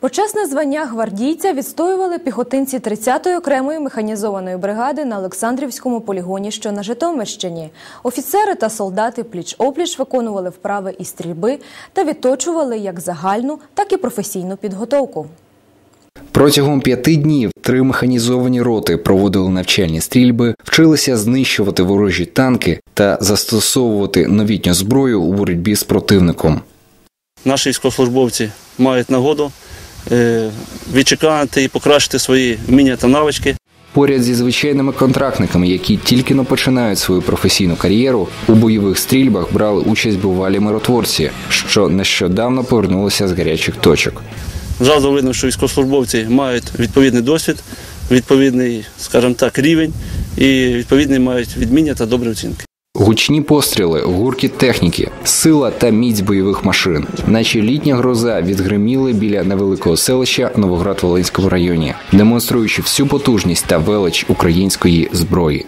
Почесне звання гвардійця відстоювали піхотинці 30-ї окремої механізованої бригади на Олександрівському полігоні, що на Житомирщині. Офіцери та солдати пліч-опліч виконували вправи із стрільби та відточували як загальну, так і професійну підготовку. Протягом п'яти днів три механізовані роти проводили навчальні стрільби, вчилися знищувати ворожі танки та застосовувати новітню зброю у боротьбі з противником. Наші військовослужбовці мають нагоду відчекати і покращити свої вміння та навички. Поряд зі звичайними контрактниками, які тільки но починають свою професійну кар'єру, у бойових стрільбах брали участь бувалі миротворці, що нещодавно повернулися з гарячих точок. Зразу видно, що військовослужбовці мають відповідний досвід, відповідний, скажімо так, рівень і відповідний мають відміння та добрі оцінки. Гучні постріли, гуркіт техніки, сила та міць бойових машин, наче літня гроза відгриміли біля невеликого селища Новоград-Волинському районі, демонструючи всю потужність та велич української зброї.